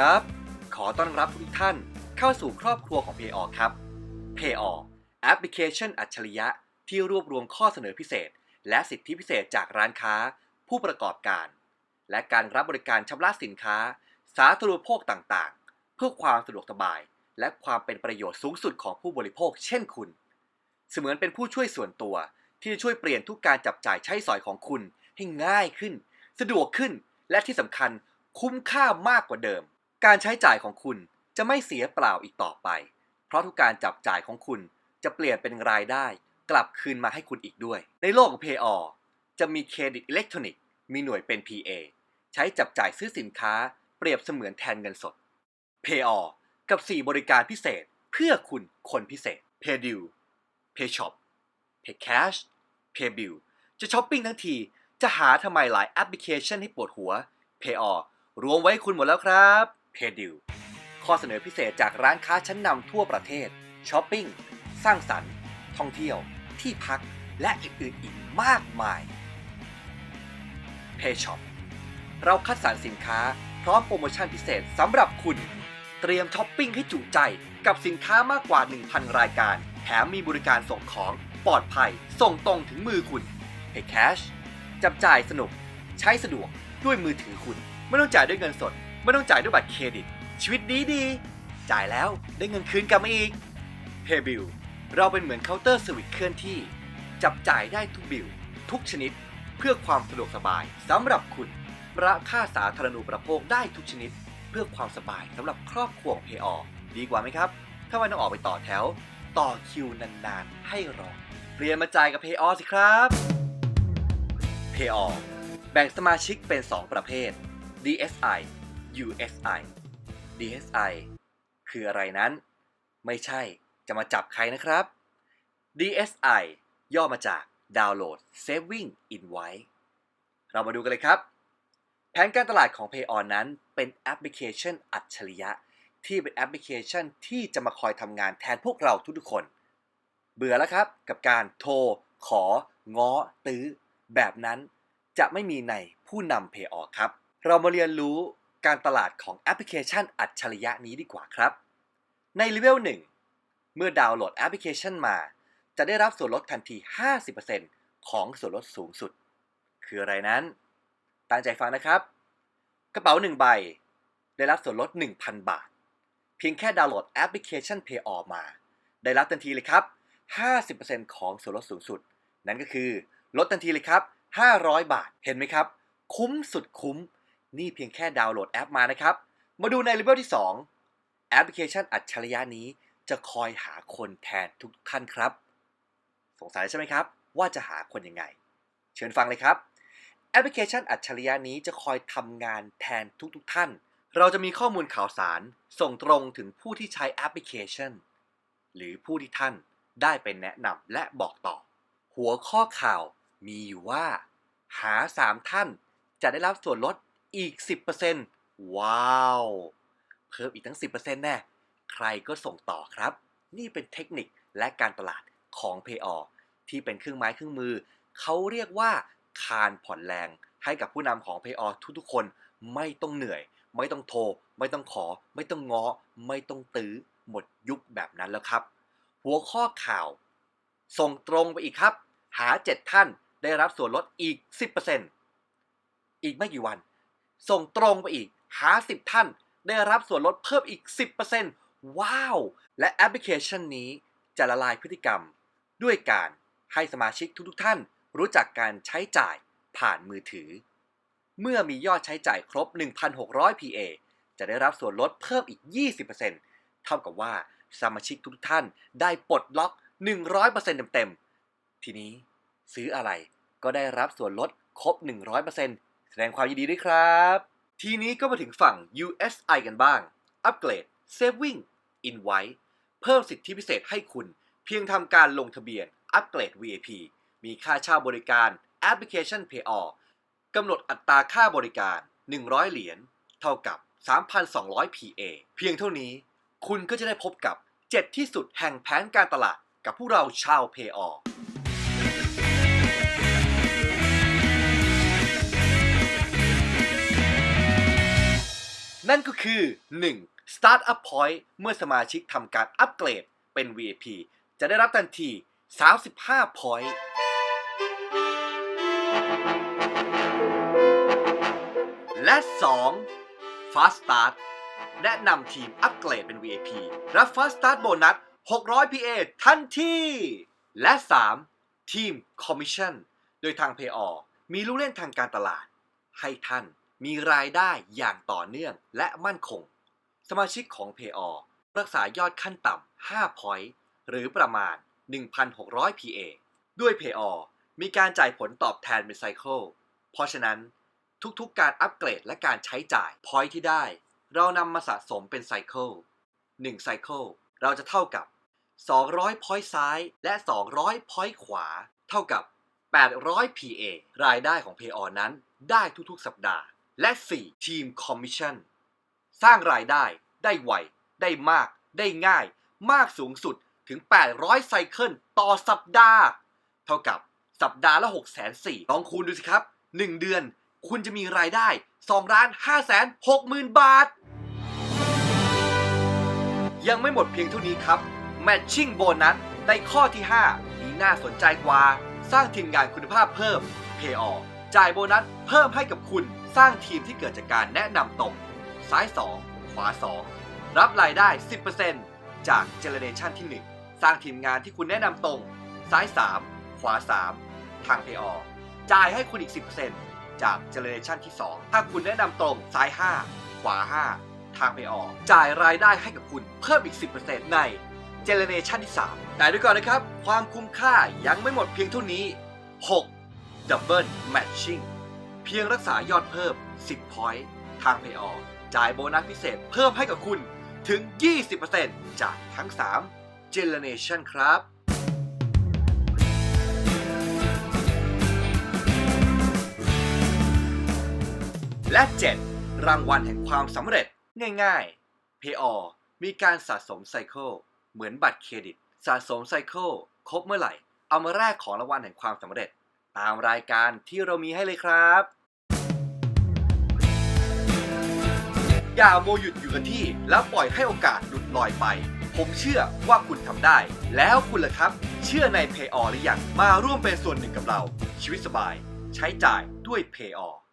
ครับ ขอต้อนรับทุกท่านเข้าสู่ครอบครัวของ Pay ครับ Pay แอปพลิเคชันอัจฉริยะที่รวบรวมข้อเสนอพิเศษ และสิทธิพิเศษจากร้านค้า ผู้ประกอบการ และการรับบริการชำระสินค้า สาธารณูปโภคต่างๆ เพื่อความสะดวกสบาย และความเป็นประโยชน์สูงสุดของผู้บริโภค เช่นคุณ เสมือนเป็นผู้ช่วยส่วนตัว ที่จะช่วยเปลี่ยนทุกการจับจ่ายใช้สอยของคุณให้ง่ายขึ้น สะดวกขึ้นและที่สำคัญคุ้มค่ามากกว่าเดิม การใช้จ่ายของคุณจะไม่เสียเปล่าอีกต่อไป เพราะทุกการจับจ่ายของคุณจะเปลี่ยนเป็นรายได้ กลับคืนมาให้คุณอีกด้วย ในโลกของ Pay จะมีเครดิตอิเล็กทรอนิกส์มีหน่วยเป็น PA ใช้จับจ่ายซื้อสินค้า เปรียบเสมือนแทนเงินสด Pay กับ 4 บริการพิเศษเพื่อคุณคนพิเศษ Pay d e a l Pay Shop Pay Cash Pay Bill จะช้อปปิ้งทั้งทีจะหาทำไมหลายแอปพลิเคชันให้ปวดหัว Pay รวมไว้คุณหมดแล้วครับ Pay d e a l ข้อเสนอพิเศษจากร้านค้าชั้นนำทั่วประเทศช้อปปิ้ง สร้างสรรค์ ท่องเที่ยว ที่พัก และอื่นๆอีกมากมาย Pay Shop เราคัดสรรสินค้าพร้อมโปรโมชั่นพิเศษสำหรับคุณ เตรียมช้อปปิ้งให้จุใจกับสินค้ามากกว่า 1,000 รายการ แถมมีบริการส่งของปลอดภัย ส่งตรงถึงมือคุณ Pay Cash จับจ่ายสนุก ใช้สะดวกด้วยมือถือคุณ ไม่ต้องจ่ายด้วยเงินสด ไม่ต้องจ่ายด้วยบัตรเครดิต ชีวิตดีดี จ่ายแล้วได้เงินคืนกลับมาอีก Pay Bill เราเป็นเหมือนเคาน์เตอร์สวิตเคลื่อนที่ จับจ่ายได้ทุกบิลทุกชนิด เพื่อความสะดวกสบายสำหรับคุณประค่าสาธารณูปโภคได้ทุกชนิด เพื่อความสบายสำหรับครอบครัวของ Pay ดีกว่าไหมครับ ถ้าวันต้องออกไปต่อแถว ต่อคิวนานๆ ให้รอเปลี่ยนมาจ่ายกับ Pay สิครับ Pay แบ่งสมาชิกเป็น 2 ประเภท DSI USI DSI คืออะไรนั้น ไม่ใช่จะมาจับใครนะครับ DSI ย่อมาจาก Download Saving Invite เรามาดูกันเลยครับ แผนการตลาดของ PayOn นั้นเป็นแอปพลิเคชันอัจฉริยะ ที่เป็นแอปพลิเคชันที่จะมาคอยทำงานแทนพวกเราทุกๆคน เบื่อแล้วครับกับการโทร ขอ ง้อ ตื้อ แบบนั้นจะไม่มีในผู้นำ PayOn ครับ เรามาเรียนรู้ การตลาดของแอปพลิเคชันอัจฉริยะนี้ดีกว่าครับ ในเลเวล1 เมื่อดาวน์โหลดแอปพลิเคชันมา จะได้รับส่วนลดทันที 50%ของส่วนลดสูงสุด คืออะไรนั้น ตั้งใจฟังนะครับ กระเป๋า 1 ใบ ได้รับส่วนลด 1,000 บาท เพียงแค่ดาวน์โหลดแอปพลิเคชัน Pay o มา ได้รับทันทีเลยครับ 50%ของส่วนลดสูงสุด นั่นก็คือ ลดทันทีเลยครับ 500 บาท เห็นไหมครับ คุ้มสุดคุ้ม นี่เพียงแค่ดาวน์โหลดแอปมานะครับ มาดูในเลเวลที่ 2 แอปพลิเคชันอัจฉริยะนี้จะคอยหาคนแทนทุกท่านครับ สงสัยใช่ไหมครับ ว่าจะหาคนยังไง เชิญฟังเลยครับ แอปพลิเคชันอัจฉริยะนี้จะคอยทำงานแทนทุกๆทท่าน เราจะมีข้อมูลข่าวสาร ส่งตรงถึงผู้ที่ใช้แอปพลิเคชัน หรือผู้ที่ท่านได้เป็นแนะนำและบอกต่อ หัวข้อข่าวมีอยู่ว่า หา 3 ท่านจะได้รับส่วนลด อีก 10%ว้าว เพิ่มอีกทั้ง 10%แน่ ใครก็ส่งต่อครับ นี่เป็นเทคนิคและการตลาดของ Pay ที่เป็นเครื่องไม้เครื่องมือ เขาเรียกว่าคานผ่อนแรง ให้กับผู้นำของ Pay ทุกๆ คนไม่ต้องเหนื่อย ไม่ต้องโทร ไม่ต้องขอ ไม่ต้องง้อ ไม่ต้องตื้อ หมดยุคแบบนั้นแล้วครับ หัวข้อข่าว ส่งตรงไปอีกครับ หา 7 ท่านได้รับส่วนลดอีก 10%อีกไม่กี่วัน ส่งตรงไปอีก หา 10 ท่าน ได้รับส่วนลดเพิ่มอีก 10%ว้าว และแอปพลิเคชันนี้จะละลายพฤติกรรม ด้วยการให้สมาชิกทุกๆท่าน รู้จักการใช้จ่ายผ่านมือถือ เมื่อมียอดใช้จ่ายครบ 1,600 PA จะได้รับส่วนลดเพิ่มอีก 20%เท่ากับว่าสมาชิกทุกท่านได้ปลดล็อก 100%เต็มๆ ทีนี้ซื้ออะไรก็ได้รับส่วนลดครบ 100% แสดงความยินดีด้วยครับ ทีนี้ก็มาถึงฝั่ง USI กันบ้าง อัปเกรด Saving Invite เพิ่มสิทธิพิเศษให้คุณ เพียงทำการลงทะเบียน อัปเกรด VIP มีค่าเช่าบริการแอปพลิเคชัน Pay กำหนดอัตราค่าบริการ 100 เหรียญ เท่ากับ 3,200 PA เพียงเท่านี้ คุณก็จะได้พบกับ 7 ที่สุดแห่งแผนการตลาดกับผู้เราชาว Pay ม นั่นก็คือ 1. Startup Point เมื่อสมาชิกทำการอัปเกรดเป็น VIP จะได้รับทันที 35 Point และ 2. Fast Start แนะนำทีมอัปเกรดเป็น VIP รับ Fast Start โบนัส 600 PA ทันที และ 3. ทีม Commission โดยทาง Payor มีลูกเล่นทางการตลาดให้ท่าน มีรายได้อย่างต่อเนื่องและมั่นคง สมาชิกของ p a y o รักษายอดขั้นต่ำ 5 point หรือประมาณ 1,600 PA ด้วย p a y o มีการจ่ายผลตอบแทนเป็นไซเคิลเพราะฉะนั้นทุกๆ การอัปเกรดและการใช้จ่าย point ที่ได้ เรานำมาสะสมเป็นไซเคิล1ไซเคิลเราจะเท่ากับ 200 point ซ้ายและ 200 point ขวา เท่ากับ 800 PA รายได้ของ p a y o นั้นได้ทุกๆ สัปดาห์ และ 4 ทีมคอมมิชชั่น สร้างรายได้ ได้ไว ได้มาก ได้ง่าย มากสูงสุดถึง 800 ไซเคิลต่อสัปดาห์ เท่ากับสัปดาห์ละ 6 4 0 0 0ลองคูณดูสิครับ 1 เดือน คุณจะมีรายได้2ล้าน5แสน6หมื่นบาท ยังไม่หมดเพียงเท่านี้ครับ Matching Bonus ในข้อที่5นี้น่าสนใจกว่า สร้างทีมงานคุณภาพเพิ่ม Payor จ่ายโบนัสเพิ่มให้กับคุณ สร้างทีมที่เกิดจากการแนะนำตรงซ้าย 2 ขวา 2 รับรายได้ 10%จากเจเนเรชันที่ 1 สร้างทีมงานที่คุณแนะนำตรง ซ้าย 3 ขวา 3 ทาง Payor จ่ายให้คุณอีก 10%จากเจเนเรชันที่ 2 ถ้าคุณแนะนำตรงซ้าย 5 ขวา 5 ทาง Payor จ่ายรายได้ให้กับคุณเพิ่มอีก 10%ในเจเนเรชันที่ 3 แต่ด้วยก่อนนะครับ ความคุ้มค่ายังไม่หมดเพียงเท่านี้ 6. Double Matching เพียงรักษายอดเพิ่ม 10 point ทาง Payor จ่ายโบนัสพิเศษเพิ่มให้กับคุณถึง 20%จากทั้ง 3 Generation ครับและ 7. รางวัลแห่งความสำเร็จง่ายๆ Payor มีการสะสมไซเคิลเหมือนบัตรเครดิต สะสมไซเคิลครบเมื่อไหร่ เอามาแลกของรางวัลแห่งความสำเร็จ ตามรายการที่เรามีให้เลยครับ อย่าโมหยุดอยู่กับที่ แล้วปล่อยให้โอกาสหลุดลอยไป ผมเชื่อว่าคุณทำได้ แล้วคุณล่ะครับ เชื่อในเพออหรือยังมาร่วมเป็นส่วนหนึ่งกับเรา ชีวิตสบาย ใช้จ่ายด้วยเพออ